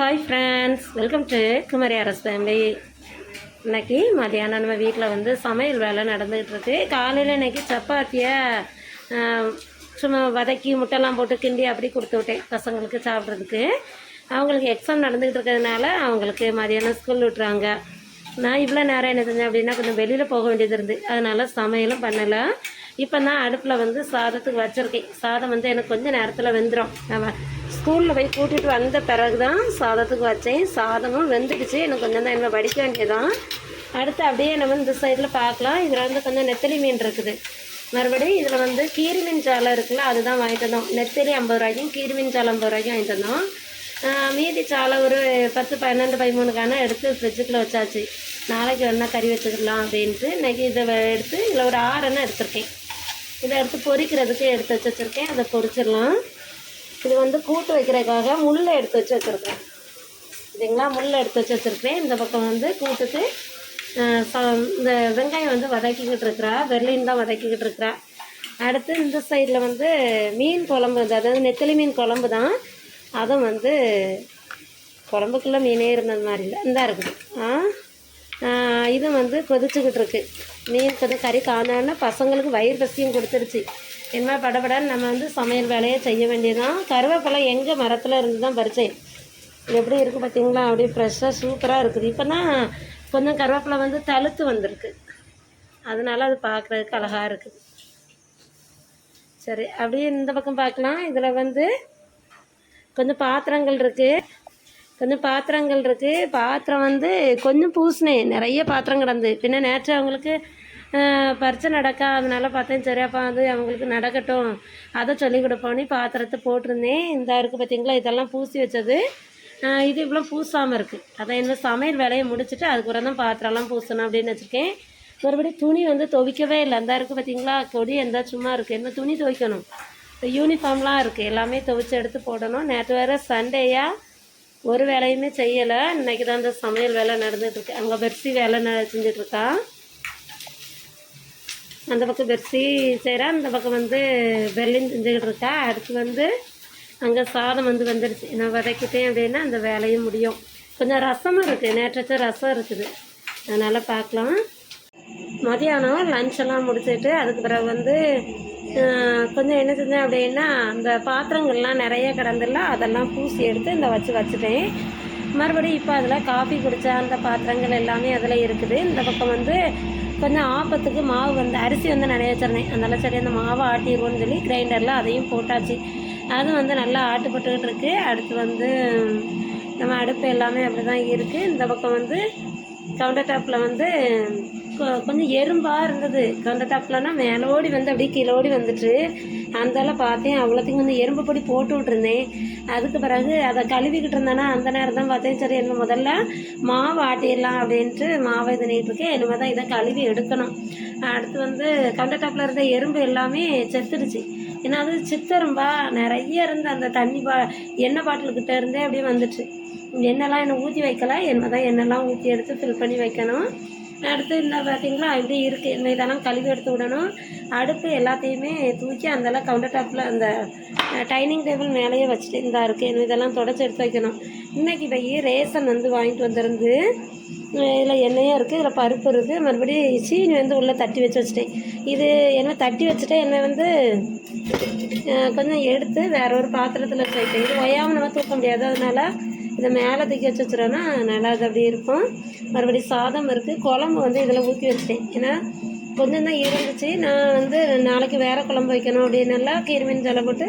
Hi friends welcome to Kumari Arasu family இன்னைக்கு மதியானம் நம்ம வீட்டில் வந்து சமையல் வேலை நடந்துகிட்டு இருக்கு காலையில் இன்னைக்கு சப்பாத்தியை சும்மா வதக்கி முட்டைலாம் போட்டு கிண்டி அப்படி கொடுத்து விட்டேன் பசங்களுக்கு சாப்பிட்றதுக்கு. அவங்களுக்கு எக்ஸாம் நடந்துகிட்டு இருக்கிறதுனால அவங்களுக்கு மதியானம் ஸ்கூல் விட்டுறாங்க. நான் இவ்வளோ நேரம் என்ன செஞ்சேன் அப்படின்னா கொஞ்சம் வெளியில் போக வேண்டியது இருந்து அதனால் சமையலும் பண்ணலை. இப்போ நான் அடுப்பில் வந்து சாதத்துக்கு வச்சுருக்கேன். சாதம் வந்து எனக்கு கொஞ்சம் நேரத்தில் வெந்துடும் நம்ம ஸ்கூலில் போய் கூட்டிகிட்டு வந்த பிறகு தான் சாதத்துக்கு வச்சேன். சாதமும் வெந்துடுச்சு. எனக்கு கொஞ்சம் தான் என்ன வடிக்க வேண்டியதான் அடுத்து அப்படியே நம்ம இந்த சைடில் பார்க்கலாம். இதில் வந்து கொஞ்சம் நெத்தலி மீன் இருக்குது. மறுபடியும் இதில் வந்து கீரி மீன் சாலை இருக்குல்ல அதுதான் வாங்கிட்டு வந்தோம். நெத்தலி ஐம்பது ரூபாய்க்கும் கீரி மீன் சாலை ஐம்பது ரூபாய்க்கும் வாங்கிட்டு வந்தோம். மீதி சாலை ஒரு பத்து பன்னெண்டு பதிமூணுக்கான எடுத்து ஃப்ரிட்ஜுக்குள்ளே வச்சாச்சு. நாளைக்கு வேணால் கறி வச்சுக்கலாம் அப்படின்ட்டு. இன்றைக்கி இதை எடுத்து இதில் ஒரு ஆறெண்ணம் எடுத்திருக்கேன். இதை எடுத்து பொரிக்கிறதுக்கு எடுத்து வச்சு வச்சுருக்கேன். அதை பொரிச்சிடலாம். இது வந்து கூட்டு வைக்கிறதுக்காக முள்ளை எடுத்து வச்சு வச்சுருக்கேன். சரிங்களா? முள்ளை எடுத்து வச்சு வச்சுருக்கேன். இந்த பக்கம் வந்து கூட்டுக்கு இந்த வெங்காயம் வந்து வதக்கிக்கிட்டு இருக்கிறா. வெர்லின் தான் வதக்கிக்கிட்டு இருக்கிறா. அடுத்து இந்த சைடில் வந்து மீன் குழம்பு அதாவது நெத்தலி மீன் குழம்பு தான். அதை வந்து குழம்புக்குள்ளே மீனே இருந்தது மாதிரி இல்லை. இந்தா இருக்குது. இது வந்து கொதிச்சுக்கிட்டு இருக்குது மீன் கொஞ்சம் கறி காணான்னா பசங்களுக்கு வயிறு பசியும் கொடுத்துருச்சு. என்ன படபடன்னு நம்ம வந்து சமையல் வேலையை செய்ய வேண்டியதுதான். கருவேப்பிலை எங்கள் மரத்தில் இருந்து தான் பறித்தேன் எப்படி இருக்குது பார்த்தீங்களா அப்படியே ஃப்ரெஷ்ஷாக சூப்பராக இருக்குது. இப்போ தான் கொஞ்சம் கருவேப்பிலை வந்து தழுத்து வந்திருக்கு. அதனால் அது பார்க்குறதுக்கு அழகாக இருக்குது சரி அப்படியே இந்த பக்கம் பார்க்கலாம். இதில் வந்து கொஞ்சம் பாத்திரங்கள் இருக்குது கொஞ்சம் பாத்திரங்கள் இருக்குது பாத்திரம் வந்து கொஞ்சம் பூசினேன். நிறைய பாத்திரம் கிடந்து. பின்ன நேற்று அவங்களுக்கு பரிச்சை நடக்கா அதனால பார்த்தேன் சரியாப்பா அது அவங்களுக்கு நடக்கட்டும். அதை சொல்லி கொடுப்போன்னு பாத்திரத்தை போட்டிருந்தேன். இந்த இருக்குது பார்த்தீங்களா இதெல்லாம் பூசி வச்சது. இது இவ்வளோ பூசாமல் இருக்குது அதான் என்ன சமையல் வேலையை முடிச்சுட்டு அதுக்கப்புறம் தான் பாத்திரம்லாம் பூசணும் அப்படின்னு வச்சுருக்கேன். மறுபடியும் துணி வந்து துவைக்கவே இல்லை. அந்த இருக்குது பார்த்தீங்களா கொடி எந்த சும்மா இருக்குது என்ன துணி துவைக்கணும்? யூனிஃபார்ம்லாம் இருக்குது எல்லாமே துவைச்சி எடுத்து போடணும். நேற்று வேறு சண்டேயா? ஒரு வேலையுமே செய்யலை. இன்னைக்கு தான் இந்த சமையல் வேலை நடந்துகிட்ருக்கு அங்கே பெர்சி வேலை ந அந்த பக்கம் பெர்சி செய்கிறா அந்த பக்கம் வந்து பெர்லின் செஞ்சுக்கிட்டு இருக்கா. அடுத்து வந்து அங்கே சாதம் வந்து வந்துடுச்சு நான் வதக்கிட்டேன் அப்படின்னா அந்த வேலையும் முடியும். கொஞ்சம் ரசமும் இருக்குது நேற்றச்ச ரசம் இருக்குது. அதனால் பார்க்கலாம். மதியானம் லஞ்செல்லாம் முடிச்சுட்டு முடிச்சிட்டு அதுக்கு பிறகு வந்து கொஞ்சம் என்ன செஞ்சேன் அப்படின்னா அந்த பாத்திரங்கள்லாம் நிறைய கிடந்துல அதெல்லாம் பூசி எடுத்து இந்த வச்சு வச்சுட்டேன். மறுபடியும் இப்போ அதில் காஃபி குடித்த அந்த பாத்திரங்கள் எல்லாமே அதில் இருக்குது. இந்த பக்கம் வந்து கொஞ்சம் ஆப்பத்துக்கு மாவு வந்து அரிசி வந்து நிறைய வச்சிருந்தேன் அதனால் சரி அந்த மாவை ஆட்டிடுவோன்னு சொல்லி கிரைண்டரில் அதையும் போட்டாச்சு. அது வந்து நல்லா ஆட்டுப்பட்டுக்கிட்டு இருக்குது அடுத்து வந்து நம்ம அடுப்பு எல்லாமே அப்படி தான் இருக்குது இந்த பக்கம் வந்து கவுண்டர் டாப்பில் வந்து கொஞ்சம் எறும்பாக இருந்தது. கண்ட டாப்லனா மேலோடி வந்து அப்படியே கீழோடி வந்துட்டு அந்தால பார்த்தேன் அவ்வளோத்தையும் வந்து எறும்பு பொடி போட்டு விட்டுருந்தேன். அதுக்கு பிறகு அதை கழுவிக்கிட்டு இருந்தேன்னா அந்த நேரம் தான் பார்த்தேன் சரி என்ன முதல்ல மாவு ஆட்டிடலாம் அப்படின்ட்டு மாவை இது இருக்கேன் இனிமேல் தான் இதை கழுவி எடுக்கணும். அடுத்து வந்து கண்ட டாப்பில் இருந்த எறும்பு எல்லாமே செத்துடுச்சு. ஏன்னா அது சித்தரும்பா நிறைய இருந்து அந்த தண்ணி பா எண்ணெய் பாட்டில்கிட்ட இருந்தே அப்படியே வந்துச்சு எண்ணெய்லாம் என்னை ஊற்றி வைக்கல. என்ன தான் எண்ணெய்லாம் ஊற்றி எடுத்து ஃபில் பண்ணி வைக்கணும். அடுத்து இன்னும் பார்த்தீங்களா இப்படி இருக்குது இந்த இதெல்லாம் கழுவி எடுத்து விடணும். அடுப்பு எல்லாத்தையுமே தூக்கி அந்தெல்லாம் கவுண்டர் டாப்பில் அந்த டைனிங் டேபிள் மேலேயே வச்சுட்டு இருந்தா இருக்குது இதெல்லாம் தொடச்சி எடுத்து வைக்கணும். இன்னைக்கு போய் ரேசன் வந்து வாங்கிட்டு வந்திருந்து இதில் எண்ணெயாக இருக்குது இதில் பருப்பு இருக்குது மறுபடியும் சீனி வந்து உள்ளே தட்டி வச்சு வச்சுட்டேன். இது என்ன தட்டி வச்சுட்டேன் என்னை வந்து கொஞ்சம் எடுத்து வேற ஒரு பாத்திரத்தில் வச்சு வைப்பேன். இது ஒயாமல் நம்ம தூக்க முடியாது. அதனால இதை மேலே தூக்கி வச்சு வச்சுருவோன்னா நல்லா அது அப்படியே இருக்கும். மறுபடியும் சாதம் இருக்குது குழம்பு வந்து இதில் ஊற்றி வச்சிட்டேன். ஏன்னா கொஞ்சம் தான் இருந்துச்சு. நான் வந்து நாளைக்கு வேறு குழம்பு வைக்கணும் அப்படின்னெல்லாம் கீர்மீன் ஜலை போட்டு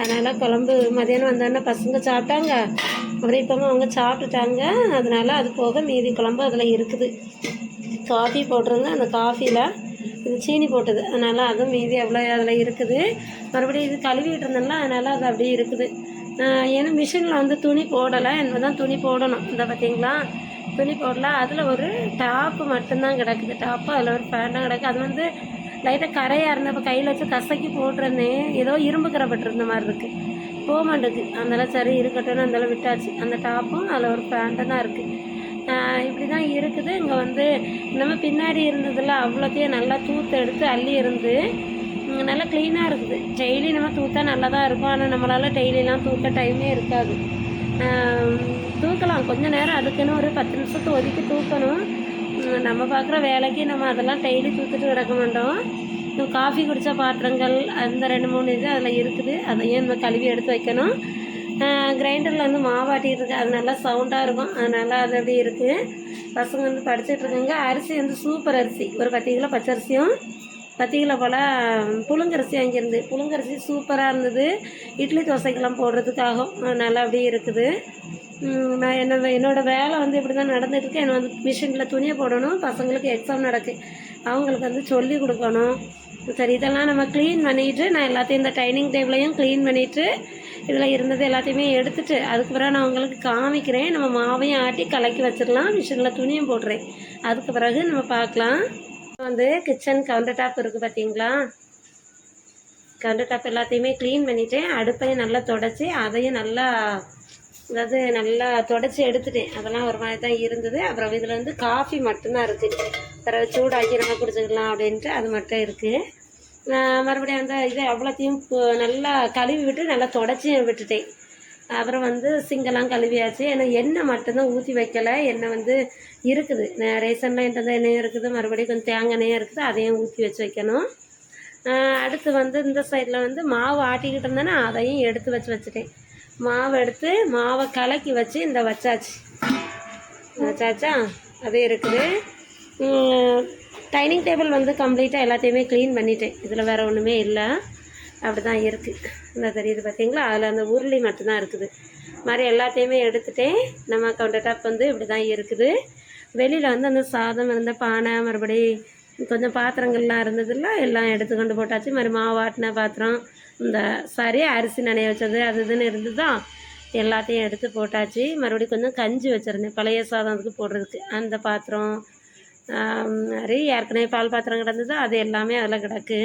அதனால் குழம்பு மதியானம் வந்தோடனே பசங்க சாப்பிட்டாங்க. அப்புறம் இப்போ அவங்க சாப்பிட்டுட்டாங்க. அதனால் அது போக மீதி குழம்பு அதில் இருக்குது. காஃபி போட்டிருந்தேன். அந்த காஃபியில் இது சீனி போட்டது. அதனால் அதுவும் மீதி அவ்வளோ அதில் இருக்குது. மறுபடியும் இது கழுவிட்டு இருந்தேன்ல அதனால் அது அப்படியே இருக்குது. ஏன்னா மிஷினில் வந்து துணி போடலை. என்ன தான் துணி போடணும். இந்த பார்த்தீங்களா துணி போடல. அதில் ஒரு டாப்பு மட்டும்தான் கிடக்குது. டாப்பு அதில் ஒரு பேண்ட்டும் கிடக்கு. அது வந்து லைட்டாக கரையாக இருந்தப்போ கையில் வச்சு கசக்கி போட்டிருந்தேன் ஏதோ இரும்பு கரைப்பட்டிருந்த மாதிரி இருக்குது போக மாட்டேங்குது. அதனால சரி இருக்கட்டும்னு அதெல்லாம் விட்டாச்சு. அந்த டாப்பும் அதில் ஒரு பேண்ட்டும் தான் இருக்குது இப்படி தான் இருக்குது. இங்கே வந்து நம்ம பின்னாடி இருந்ததில் அவ்வளோத்தையும் நல்லா தூத்து எடுத்து அள்ளி இருந்து நல்லா க்ளீனாக இருக்குது. டெய்லி நம்ம தூத்தா நல்லா தான் இருக்கும். ஆனால் நம்மளால் டெய்லிலாம் தூக்க டைமே இருக்காது. தூக்கலாம். கொஞ்சம் நேரம் அதுக்குன்னு ஒரு பத்து நிமிஷத்தை ஒதுக்கி தூக்கணும். நம்ம பார்க்குற வேலைக்கு நம்ம அதெல்லாம் டெய்லி தூத்துட்டு கிடக்க மாட்டோம். காஃபி குடித்த பாத்திரங்கள் அந்த ரெண்டு மூணு இது அதில் இருக்குது. அதையும் நம்ம கழுவி எடுத்து வைக்கணும். கிரைண்டரில் வந்து மாவாட்டிகிட்டு இருக்கு அது நல்லா சவுண்டாக இருக்கும். அதனால் அது அப்படி இருக்குது பசங்க வந்து படிச்சுட்டு இருக்காங்க. அரிசி வந்து சூப்பர் அரிசி. ஒரு பத்து கிலோ பச்சரிசியும் பத்து கிலோ போல் புழுங்கரிசி வாங்கியிருந்து புழுங்கரிசி சூப்பராக இருந்தது. இட்லி தோசைக்கெல்லாம் போடுறதுக்காகவும் நல்லா அப்படியே இருக்குது. நான் என்ன என்னோடய வேலை வந்து இப்படி தான் நடந்துகிட்ருக்கு என்னை வந்து மிஷினில் துணியை போடணும். பசங்களுக்கு எக்ஸாம் நடக்கு. அவங்களுக்கு வந்து சொல்லி கொடுக்கணும். சரி இதெல்லாம் நம்ம க்ளீன் பண்ணிவிட்டு நான் எல்லாத்தையும் இந்த டைனிங் டேபிளையும் க்ளீன் பண்ணிவிட்டு இதில் இருந்தது எல்லாத்தையுமே எடுத்துட்டு அதுக்கு பிறகு நான் உங்களுக்கு காமிக்கிறேன். நம்ம மாவையும் ஆட்டி கலக்கி வச்சிடலாம். மிஷினில் துணியும் போடுறேன். அதுக்கு பிறகு நம்ம பார்க்கலாம். வந்து கிச்சன் கவுண்டர் டாப் இருக்குது பார்த்தீங்களா கவுண்டர் டாப் எல்லாத்தையுமே க்ளீன் பண்ணிவிட்டேன் அடுப்பையும் நல்லா தொடச்சி அதையும் நல்லா அதாவது நல்லா தொடச்சி எடுத்துட்டேன். அதெல்லாம் ஒரு மாதிரி தான் இருந்தது. அப்புறம் இதில் வந்து காஃபி மட்டும்தான் இருக்குது பிறகு சூடாக்கி நம்ம குடிச்சிக்கலாம் அப்படின்ட்டு அது மட்டும் இருக்குது நான் மறுபடியும் அந்த இது அவ்வளோத்தையும் நல்லா கழுவி விட்டு நல்லா தொடச்சியும் விட்டுட்டேன். அப்புறம் வந்து சிங்கெல்லாம் கழுவியாச்சு. ஏன்னா எண்ணெய் மட்டும்தான் ஊற்றி வைக்கலை. எண்ணெய் வந்து இருக்குது. நான் ரேஷனில் எந்த எண்ணெயும் இருக்குது. மறுபடியும் கொஞ்சம் தேங்காய் எண்ணெயும் இருக்குது. அதையும் ஊற்றி வச்சு வைக்கணும். அடுத்து வந்து இந்த சைடில் வந்து மாவு ஆட்டிக்கிட்டு இருந்தேன்னா அதையும் எடுத்து வச்சு வச்சுட்டேன். மாவு எடுத்து மாவை கலக்கி வச்சு இந்த வச்சாச்சு. வச்சாச்சா? அது இருக்குது. டைனிங் டேபிள் வந்து கம்ப்ளீட்டாக எல்லாத்தையுமே க்ளீன் பண்ணிட்டேன். இதில் வேறு ஒன்றுமே இல்லை. அப்படி தான் இருக்குது இந்த தெரியுது பார்த்தீங்களா அதில் அந்த உருளி மட்டும்தான் இருக்குது. மாதிரி எல்லாத்தையுமே எடுத்துட்டேன் நம்ம கவுண்டர் டாப் வந்து இப்படி தான் இருக்குது. வெளியில் வந்து அந்த சாதம் இருந்த பானை மறுபடி கொஞ்சம் பாத்திரங்கள்லாம் இருந்ததில்ல எல்லாம் எடுத்து கொண்டு போட்டாச்சு. மாதிரி மாவாட்டின பாத்திரம் இந்த சாரி அரிசி நனைய வச்சது அது இதுன்னு இருந்ததா எல்லாத்தையும் எடுத்து போட்டாச்சு. மறுபடியும் கொஞ்சம் கஞ்சி வச்சுருந்தேன். பழைய சாதம் அதுக்கு போடுறதுக்கு. அந்த பாத்திரம் மாதிரி ஏற்கனவே பால் பாத்திரம் கிடந்தது அது எல்லாமே அதில் கிடக்கு.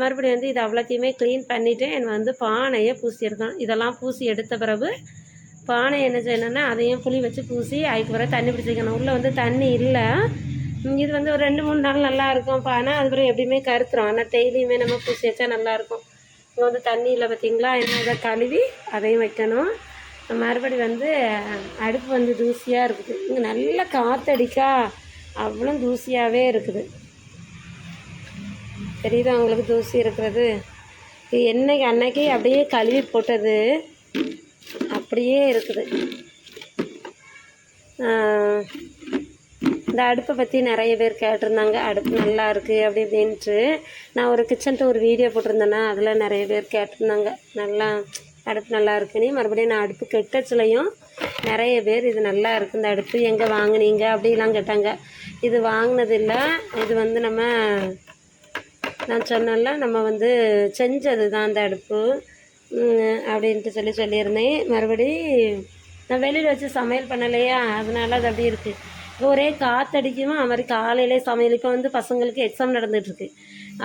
மறுபடியும் வந்து இது அவ்வளோத்தையுமே க்ளீன் பண்ணிவிட்டு என்னை வந்து பானையை பூசி எடுக்கணும் இதெல்லாம் பூசி எடுத்த பிறகு பானை என்ன செய்யணும்னா அதையும் புளி வச்சு பூசி அதுக்கு பிறகு தண்ணி பிடிச்சிக்கணும். உள்ளே வந்து தண்ணி இல்லை. இது வந்து ஒரு ரெண்டு மூணு நாள் நல்லா இருக்கும். பானை அது பிறகு எப்படியுமே கருத்துரும். ஆனால் டெய்லியுமே நம்ம பூசி வச்சா நல்லாயிருக்கும் இங்கே வந்து தண்ணி இல்லை பார்த்தீங்களா? என்ன இதை கழுவி அதையும் வைக்கணும். மறுபடி வந்து அடுப்பு வந்து தூசியாக இருக்குது. இங்கே நல்ல காற்றடிக்கா அவ்வளோ தூசியாகவே இருக்குது. தெரியுதா உங்களுக்கு தூசி இருக்கிறது? இது என்னைக்கு அன்னைக்கு அப்படியே கழுவி போட்டது. அப்படியே இருக்குது. இந்த அடுப்பை பற்றி நிறைய பேர் கேட்டிருந்தாங்க. அடுப்பு நல்லா இருக்குது அப்படி இப்படின்ட்டு. நான் ஒரு கிச்சன்ட்டு ஒரு வீடியோ போட்டிருந்தேன்னா அதில் நிறைய பேர் கேட்டிருந்தாங்க. நல்லா அடுப்பு நல்லா இருக்குன்னு. மறுபடியும் நான் அடுப்பு கெட்டச்சுலையும் நிறைய பேர் இது நல்லா இருக்குது இந்த அடுப்பு எங்கே வாங்குனீங்க? அப்படிலாம் கேட்டாங்க. இது வாங்கினதில்லை. இது வந்து நம்ம நான் சொன்னேன்ல நம்ம வந்து செஞ்சது தான் அந்த அடுப்பு. அப்படின்ட்டு சொல்லி சொல்லியிருந்தேன். மறுபடி நான் வெளியில் வச்சு சமையல் பண்ணலையா? அதனால அது அப்படி இருக்குது ஒரே காற்றடிக்குமா அது மாதிரி காலையிலே சமையல். இப்போ வந்து பசங்களுக்கு எக்ஸாம் நடந்துகிட்ருக்கு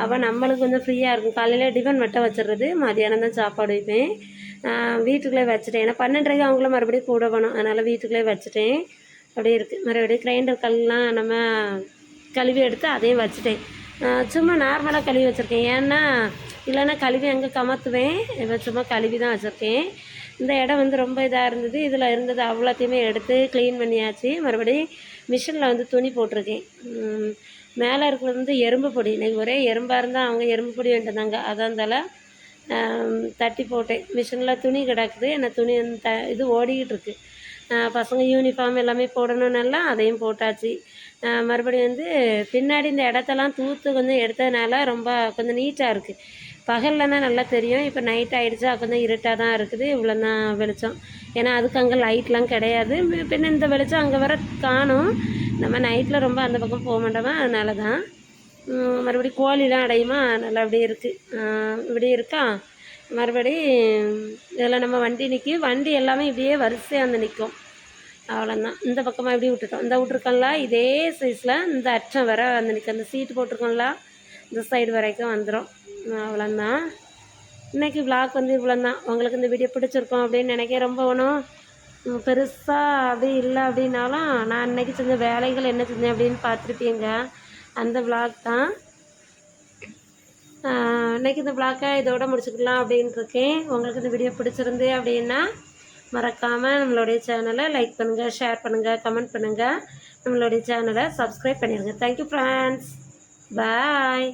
அவள் நம்மளுக்கு கொஞ்சம் ஃப்ரீயாக இருக்கும். காலையில் டிஃபன் மட்டும் வச்சிடுறது. மதியானம் தான் சாப்பாடு வைப்பேன். வீட்டுக்குள்ளே வச்சுட்டேன். ஏன்னா பன்னெண்டரைக்கு அவங்கள மறுபடியும் கூட போகணும். அதனால் வீட்டுக்குள்ளே வச்சுட்டேன். அப்படியே இருக்குது மறுபடியும் கிரைண்டர் கல்லாம் நம்ம கழுவி எடுத்து அதையும் வச்சுட்டேன். சும்மா நார்மலாக கழுவி வச்சுருக்கேன். ஏன்னா இல்லைன்னா கழுவி அங்கே கமத்துவேன். இப்போ சும்மா கழுவி தான் வச்சுருக்கேன். இந்த இடம் வந்து ரொம்ப இதாக இருந்தது. இதில் இருந்தது அவ்வளோத்தையுமே எடுத்து க்ளீன் பண்ணியாச்சு. மறுபடியும் மிஷினில் வந்து துணி போட்டிருக்கேன். மேலே இருக்கிறது வந்து எறும்பு பொடி. இன்றைக்கி ஒரே எறும்பாக இருந்தால் அவங்க எறும்பு பொடி வேண்டியிருந்தாங்க அதான் தலை தட்டி போட்டேன். மிஷினில் துணி கிடக்குது. என்ன துணி வந்து த இது ஓடிக்கிட்டு இருக்குது பசங்க யூனிஃபார்ம் எல்லாமே போடணுன்னெல்லாம் அதையும் போட்டாச்சு. மறுபடியும் வந்து பின்னாடி இந்த இடத்தெல்லாம் தூத்து கொஞ்சம் எடுத்ததுனால ரொம்ப கொஞ்சம் நீட்டாக இருக்குது பகல்லனா நல்லா தெரியும். இப்போ நைட் ஆகிடுச்சா கொஞ்சம் இருட்டாக தான் இருக்குது. இவ்வளோ தான் வெளிச்சம். ஏன்னா அதுக்கு அங்கே லைட்லாம் கிடையாது. பின்ன இந்த வெளிச்சம் அங்கே வர காணும். நம்ம நைட்டில் ரொம்ப அந்த பக்கம் போக மாட்டோமா? அதனால தான் மறுபடி கோழிலாம் அடையுமா? நல்லா அப்படியே இருக்குது இப்படி இருக்கா? மறுபடி இதில் நம்ம வண்டி நிற்கும் வண்டி எல்லாமே இப்படியே வரிசையாக வந்து நிற்கும் அவ்வளோதான் இந்த பக்கமாக எப்படி விட்டுட்டோம். இந்த விட்ருக்கோம்ல இதே சைஸில் இந்த அச்சம் வர வந்து அந்த சீட்டு போட்டிருக்கோம்ல இந்த சைடு வரைக்கும் வந்துடும் அவ்வளோந்தான் இன்றைக்கி விளாக் வந்து இவ்வளோ தான் உங்களுக்கு இந்த வீடியோ பிடிச்சிருக்கோம் அப்படின்னு நினைக்க ரொம்ப ஒன்றும் பெருசாக அப்படி இல்லை அப்படின்னாலும் நான் இன்னைக்கு செஞ்ச வேலைகள் என்ன செஞ்சேன் அப்படின்னு பார்த்துருப்பீங்க. அந்த விளாக் தான். இன்றைக்கி இன்னைக்கு இந்த விளாக்கை இதோட முடிச்சுக்கலாம் அப்படின்னு இருக்கேன். உங்களுக்கு இந்த வீடியோ பிடிச்சிருந்து அப்படின்னா மறக்காமல் நம்மளுடைய சேனலை லைக் பண்ணுங்கள் ஷேர் பண்ணுங்கள் கமெண்ட் பண்ணுங்கள் நம்மளுடைய சேனலை சப்ஸ்கிரைப் பண்ணிடுங்க தேங்க்யூ ஃப்ரெண்ட்ஸ் பாய்